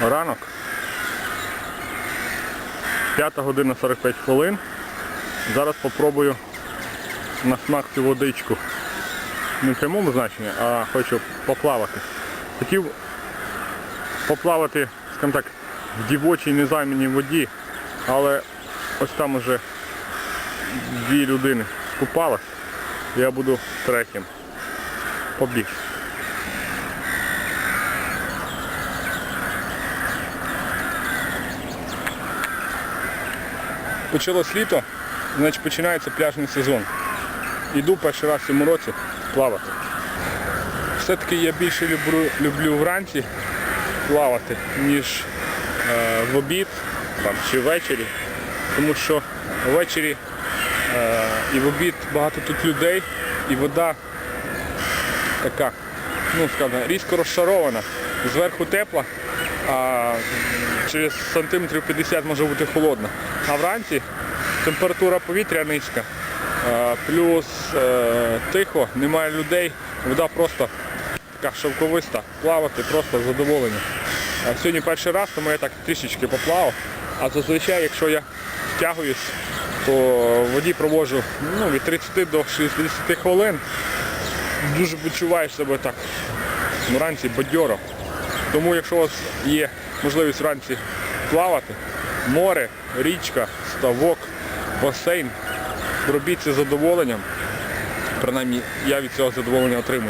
ранок. 5 година 45 хвилин. Зараз попробую на смак цю водичку. Не в прямому значенні, а хочу поплавати. Хотів поплавати, скажімо так, в дівочій незайманій воді, але ось там уже дві людини купались. Я буду третім. Побіг. Почалось літо, значить починається пляжний сезон. Іду перший раз в цьому році плавати. Все-таки я більше люблю, люблю вранці плавати, ніж е, в обід там, чи ввечері. Тому що ввечері е, і в обід багато тут людей, і вода така, ну скажімо, різко розшарована. Зверху тепла, а через сантиметрів 50 може бути холодна. А вранці температура повітря низька, плюс е, тихо, немає людей, вода просто така шовковиста, плавати просто задоволення. Сьогодні перший раз, тому я так трішечки поплавав. А зазвичай, якщо я втягуюсь, то в воді проводжу ну, від 30 до 60 хвилин. Дуже відчуваєш себе так вранці бадьоро. Тому якщо у вас є можливість вранці плавати, море, річка, ставок, басейн, робіть це задоволенням. Принаймні я від цього задоволення отримую.